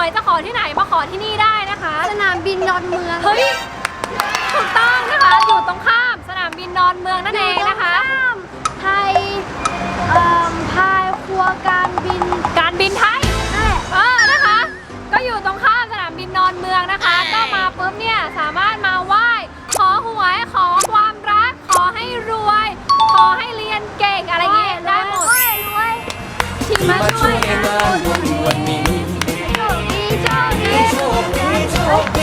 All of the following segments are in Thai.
ขอที่นี่ได้นะคะ สนามบินดอนเมืองเฮ้ยถูกต้องนะคะอยู่ตรงข้ามสนามบินดอนเมืองนั่นเองนะคะ ไทยเอ่อพายครัวการบินการบินไทยแม่เออนะคะ ก็อยู่ตรงข้ามสนามบินดอนเมืองนะคะ ก็มาปุ๊บเนี่ยสามารถมาไหว้ขอหวยขอความรัก ขอให้รวย ขอให้เรียนเก่งอะไรเงี้ยได้หมดรวยรวยที่มาช่วย ค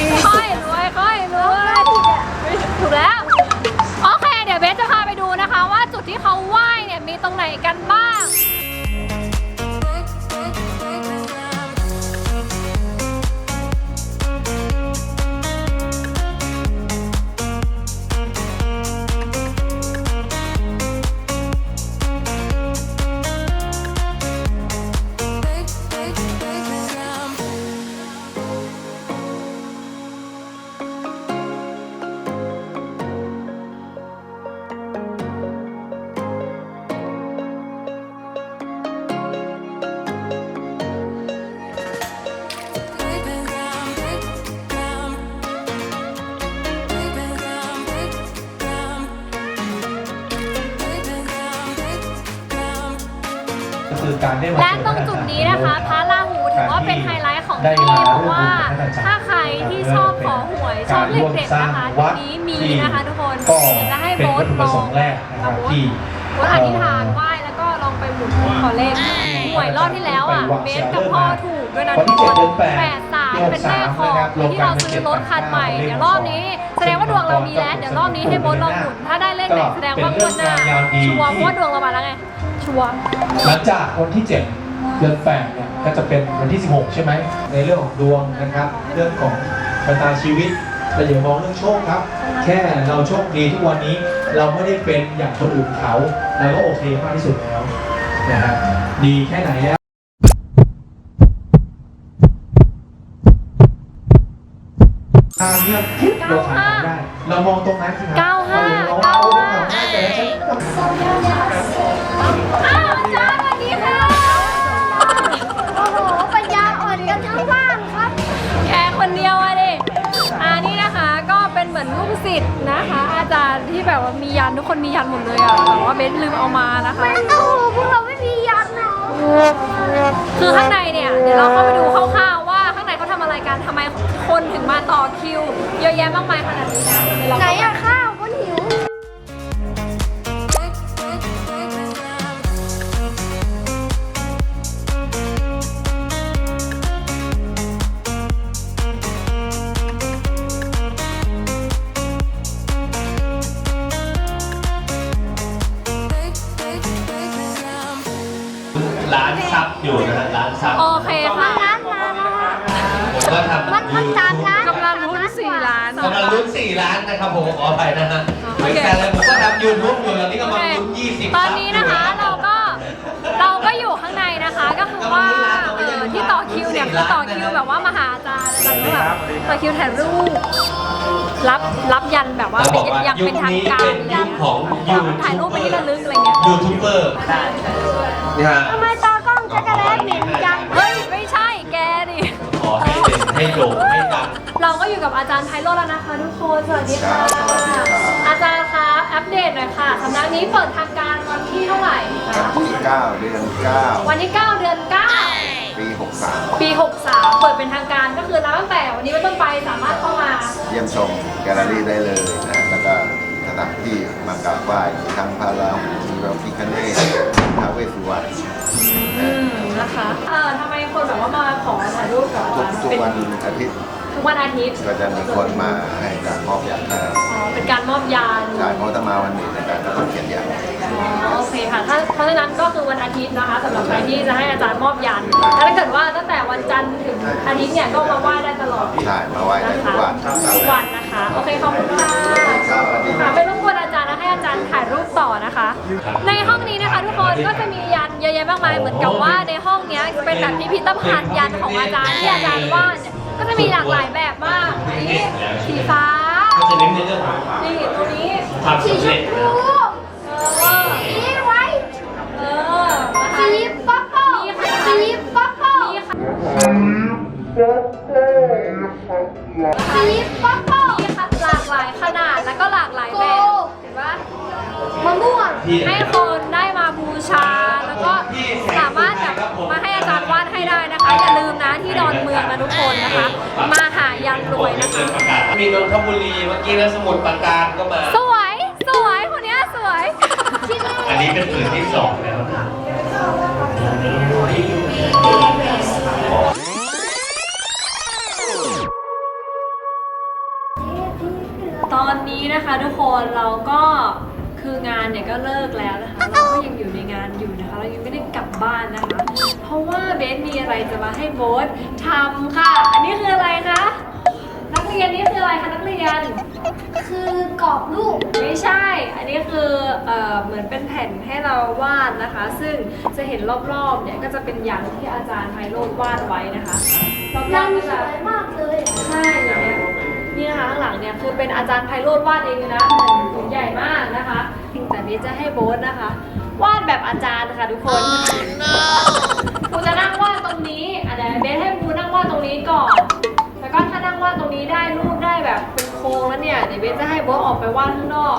คือการได้มาและเจอตรงจุดนี้นะคะพระราหูถือว่าเป็นไฮไลท์ของที่ได้นี่มาเพราะว่าร่วมบุญกับท่นอจรย์ถ้าใครที่ชอบขอหวยชอบเลขเด็ดนะคะการร่วมสร้างวัดที่นี้มีนะคะทุกคนก็เดี๋ยวจะให้เป็นโบ๊วัทตถุลประอสงงค์แรกนะครับโบ๊ทที่โบ๊ทอธิษฐานไหว้แล้วก็ลองไปหมุนขอเลขหวยรอบที่แล้วอะเบสกับพ่อถูกด้วยนะวันทุที่กคนเจ็ดเดือนแปดแปดสามเป็นเลขของนะครับที่เราซื้อรถคันใหม่เดี๋ยวรอบนี้แสดงว่าดวงเรามีแล้วเดี๋ยวรอบนี้ให้โบ๊ทลองหมุนถ้าได้เลขไหนแสดงว่างวดหน้าชัวร์เพราะว่าดวงเรามาแล้วไง ชัวร์หลังจากวันที่ 7 เดือน8เนี่ยก็จะเป็นวันที่ 16 ใช่ไหม ในเรื่องของดวงนะครับ เรื่องของชะตาชีวิตเราอย่ามองเรื่องโชคครับ แค่เราโชคดีทุกวันนี้เราไม่ได้เป็นอย่างคนอื่นเขาเราก็โอเคมากที่สุดแล้วนะฮะดีแค่ไหนแล้วทางเนี่ยปุ๊บเราขายของได้ เรามองตรงนั้นสิครัเก้าห้าเราเก้าเอาห้าตรงนั้นแต่ฉัน มือนลูกศิษย์นะคะ อาจารย์ที่แบบว่ามียันทุกคนมียันหมดเลยอะแต่ว่าเบนลืมเอามานะคะ โอ้โหพวกเราไม่มียันเนาะคือข้างในเนี่ยเดี๋ยวเราเข้าไปดูคร่าวๆว่าข้างในเขาทำอะไรกันทำไมคนถึงมาต่อคิว เยอะแยะมากมายขนาดนี้นะเดี๋ อยู่นะฮะร้านซับโอเคค่ะร้านร้านนะคะผมก็ทำมันมันตามร้านกำลังลุ้นสี่ล้าน กำลังลุ้นสี่ล้านนะครับผมขออภัยนะฮะเหมือนกันเลยผมก็ทำยูทูบอยู่ตอนนี้กำลังลุ้นยี่สิบตอนนี้นะคะเราก็เราก็อยู่ข้างในนะคะก็คือว่าเออที่ต่อคิวเนี่ยคือต่อคิวแบบว่ามาหาอาจารย์แล้วก็แบบต่อคิวถ่ายรูปรับรับยันแบบว่าเราเป็บนอกว่ายังยุเป็คนทางนี้การเป็นยุคของยูถ่ายรูปเป็นที่ระลึกอะไรเงี้ยยูทูบเบอร์นี่ฮะ ให้เด่นให้โด่งให้ดัง เราก็อยู่กับอาจารย์ไพโรจน์แล้วนะคะทุกคน สวัสดีค่ะอาจารย์คะอัปเดตหน่อยค่ะสำนักนี้เปิดทางการวันที่เท่าไหร่คะวันที่9เดือนวันที่ 9 เดือน9 9ปี 63 ปี 63 เปิดเป็นทางการก็คือนับตั้งแต่วันนี้เป็นต้นไปสามารถเข้ามา เยี่ยมชมแกลเลอรี่ได้เลยนะแล้วก็สถานที่มากราบไหว้มีทั้งพระราหูมีพระพิคเนศท้าวเวสสุวรรณอืม นะคะ เออทำไมคนแบบว่ามาขอถ่ายรูปกับอาทุกจารย์ทุกเป็นวันอาทิตย์ทุกวันอาทิตย์ก็จะมีคนมาให้การมอบยาเอ่ออ๋อเป็นการมอบยานใช่เพราะถ้ามาวันนี้ในการก็ต้องเขียนยาอ๋อโอเคค่ะถ้าเพราะฉะนั้นก็คือวันอาทิตย์นะคะสำหรับใครที่จะให้อาจารย์มอบยันแล้วถ้าเกิดว่าตั้งแต่วันจันทร์ถึงอาทิตย์เนี่ยก็มาไหว้ได้ตลอด ใช่มาไหว้ได้นะทุคะกวันทุกวันนะคะ โอเค ขอบคุณค่ะครับสวัสดีคค่ะรับไม่รบกวนอาจารย์และให้ อาจารย์ถ่ายรูปต่อนะคะ ในห้องนี้นะคะทุกคนก็จะมียันเยอะแยะมากมายเหมือนกับว่าในห้องเนี้ยเป็นแบบพิพิธภัณฑ์ยันของอาจารย์ที่อาจารย์วาดเนี่ยก็จะมีหลากหลายแบบมากอันนี้สีฟ้าก็จะเน้นในเรื่องของนี่ตัวนี้ความสีสำชเร็มจพูเออสีไว้เออนะคะสีป๊อปโป้สีป๊อปโป้นี่ค่ะสีป๊อปโป้นี่ ให้คนได้มาบูชา แล้วก็สามารถแบบมาให้อาจารย์วาดให้ได้นะคะ อย่าลืมนะที่ดอนเมืองนะทุกคนนะคะ มาหายันรวยนะคะมีนนทบุรีเมื่อกี้นะสมุทรปราการก็มา สวย สวยคนเนี้ยสวย อันนี้เป็นผืนที่สองแล้วนะตอนนี้นะคะทุกคนเราก็ คืองานเนี่ยก็เลิกแล้วนะคะเราก็ยังอยู่ในงานอยู่นะคะ เรายังไม่ได้กลับบ้านนะคะ เพราะว่าเบสมีอะไรจะมาให้โบ๊ททำค่ะ อันนี้คืออะไรคะนักเรียนนี่คืออะไรคะนักเรียน คือกรอบรูปไม่ใช่ อันนี้คือเอ่อเหมือนเป็นแผ่นให้เราวาดนะคะ ซึ่งจะเห็นรอบๆเนี่ยก็จะเป็นยันที่อาจารย์ไพโรธวาดไว้นะคะรอบๆยันก็สจะวยมากเลย ใช่อย่างเงี้ย นี่นะคะข้างหลังเนี่ยคือเป็นอาจารย์ไพโรธวาดเองเลยนะผืนใหญ่มากนะคะแต่นี้จะให้โบ๊ทนะคะ วาดแบบอาจารย์ค่ะทุกคนครูจะนั่งวาดตรงนี้อะเดี๋ยวเบสให้ครูนั่งวาดตรงนี้ก่อน แล้วก็ถ้านั่งวาดตรงนี้ได้รูปได้แบบเป็นโครงแล้วเนี่ยเดี๋ยวเบสจะให้โบ๊ทออกไปวาดข้างนอก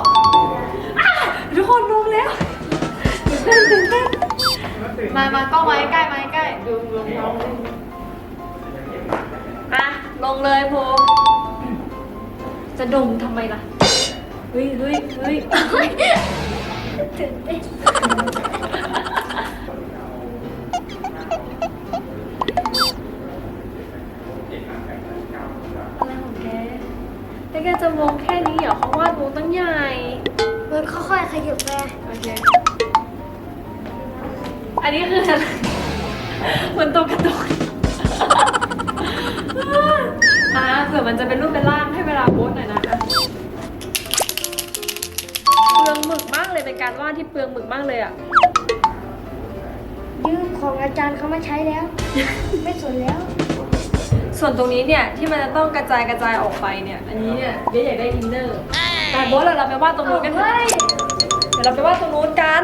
อะทุกคนลงแล้วตื่นเต้นตื่นเต้นมามากล้องไว้ใกล้มาใกล้ดูลงลงลงอะลงเลยภูมิ จะดมทำไมล่ะเฮ้ยเฮ้ยเฮ้ยเฮ้ยตื่นเต้นอะไรของแกแต่แกจะมองแค่นี้เหรอเขาวาดวงตั้งใหญ่ มันค่อยๆขยับไปโอเค อันนี้คืออะไรเหมือนตัวการ์ตูนอะเผื่อมันจะเป็นรูปเป็นร่างให้เว ลาโพสหน่อยนะคะเปลืองหมึกมากเลยเป็นการวาดที่เปลืองหมึกมากเลยอะยืมของอาจารย์เขามาใช้แล้ว ไม่สนแล้ว ส่วนตรงนี้เนี่ยที่มันจะต้องกระจายกระจายออกไปเนี่ยอันนี้เนี่ยเดี๋ยวอยากได้อินเนอร์แต่โบสเราไปวาดตรงนู้นกันเถอะเฮ้ยเดี๋ยวเราไปวาดตรงนู้นกัน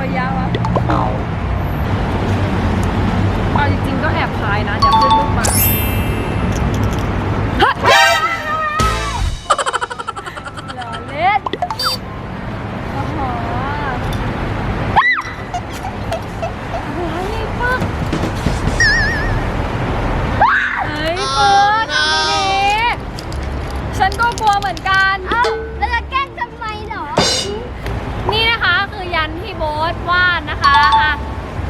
ระยะวะเอาจริงๆก็แอบพายนะอย่าขึ้นลูกมาล้อเล่นโอ้โหอะไรปักเฮ้เฟิร์สทำไมดีฉันก็กลัวเหมือนกันาดนะคะอะ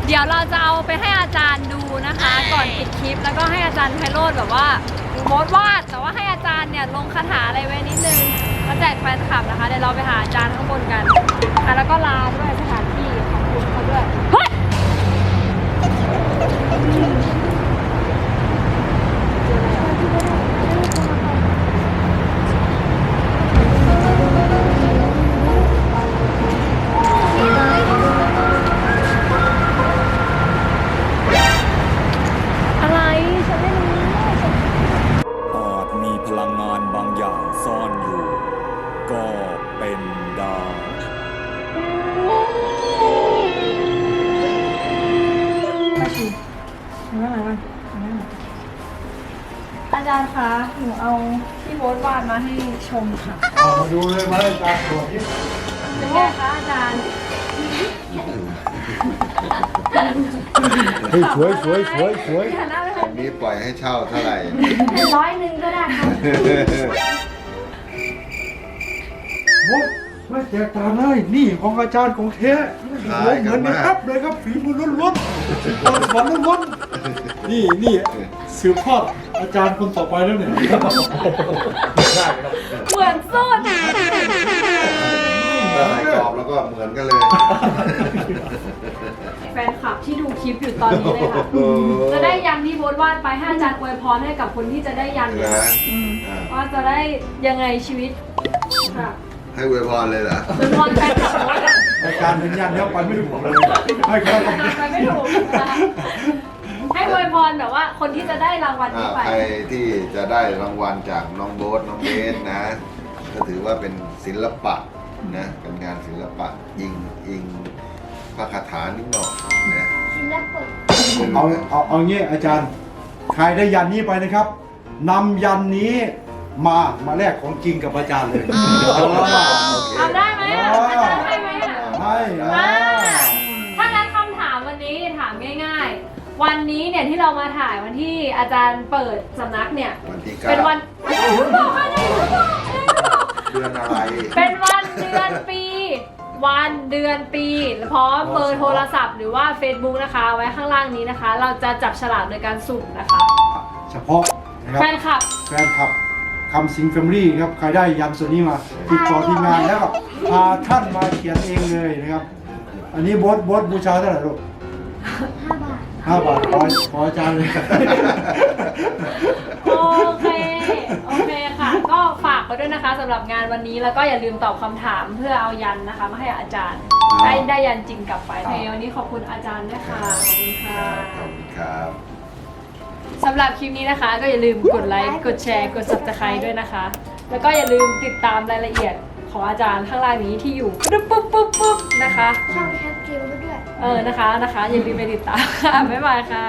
เดี๋ยวเราจะเอาไปให้อาจารย์ดูนะคะ ก่อนปิดคลิปแล้วก็ให้อาจารย์ไพโรธแบบว่าดูโมดวาดแต่ว่าให้อาจารย์เนี่ยลงคาถาอะไรไว้นิดนึงมาแจกแฟนคลับนะคะเดี๋ยวเราไปหาอาจารย์ข้างบนกันอะแล้วก็ลาด้วยสถานที่ขอบคุณเขาด้วยเฮ้ย จารย์คะหนูเอาที่โบสวาดมาให้ชมค่ะเอามาดูเลยมาเลยอาจารย์ตรวจที่เป็นไงคะอาจารย์เฮ้ยสวยสวยสวยสวยหันหน้าไปอันนี้ปล่อยให้เช่าเท่าไหร่ ร้อยหนึ่งก็ได้ครับมุกไม่แตกต่างเลยนี่ของอาจารย์ของเทสคล้ายกันเหมือนมาก นะครับเลยครับฝีมือล้วนๆต้นสวรรค์ล้วนๆนี่นี่สืบทอด อาจารย์คนต่อไปแล้วเนี่ยเหมือนสุดถ้าใส่กรอบแล้วก็เหมือนกันเลยแฟนคลับที่ดูคลิปอยู่ตอนนี้เลยค่ะโอ้โหจะได้ยันที่โบสวาดไปให้อาจารย์อวยพรให้กับคนที่จะได้ยันเนี่ยนะอ่าว่าจะได้ยังไงชีวิตค่ะให้อวยพรเลยเหรออวยพรแฟนคลับโบสอะอาจารย์เป็นยันแล้วไปไม่ถูกเลยให้ใครก็ไปไม่ถูกนะคะให้ อวยพรแบบว่าคนที่จะได้รางวัลอ่านี้ไป ใครที่จะได้รางวัลจากน้องโบ๊ทน้องเบสนะ ก็ถือว่าเป็นศิลปะนะเป็นงานศิลปะอิงอิงพระคาถานิดหน่อยนะศิลปะเอาเอาเอางี้อาจารย์ ใครได้ยันนี้ไปนะครับนำยันนี้มามาแลกของจริงกับอาจารย์เลยเอาได้ไหมอะอาจารย์ให้ไหมอะให้อ่าถ้า วันนี้เนี่ยที่เรามาถ่ายวันที่อาจารย์เปิดสำนักเนี่ย วันที่เก้าเป็นวันบอกค่ะยังไม่บอกยังไม่บอกเดือนอะไรเป็นวันเดือนปี วันเดือนปีพร้อมเบอร์โทรศัพท์หรือว่า Facebook นะคะ ไว้ข้างล่างนี้นะคะ เราจะจับฉลากโดยการสุ่มนะคะ เฉพาะนะคแฟรับนคลับ แฟนคลับคำสิงแฟมิลี่ครับใครได้ยันส่วนนี้มาติดต่อทีมงานแล้วก็พาท่านมาเขียนเองเลยนะครับ อันนี้โบสโบสบูชาเท่าไหร่ลูก ห้าบาท ห้าบาทขอขออาจารย์เลย โอเค โอเคค่ะ ก็ฝากไปด้วยนะคะสำหรับงานวันนี้แล้วก็อย่าลืมตอบคำถามเพื่อเอายันนะคะ มาให้อาจารย์ได้ได้ยันจริงกลับไปโอเควันนี้ขอบคุณอาจารย์ด้วยค่ะขอบคุณค่ะขอบคุณครับ สำหรับคลิปนี้นะคะ ก็อย่าลืมกดไลค์กดแชร์กด subscribe ด้วยนะคะ แล้วก็อย่าลืมติดตามรายละเอียด ของอาจารย์ข้างล่างนี้ที่อยู่ปุ๊บปุ๊บปุ๊บปุ๊บนะคะ ช่องแคปเกมไว้ด้วย เออนะคะนะคะอย่าลืมไปติดตามค่ะบ๊ายบายค่ะ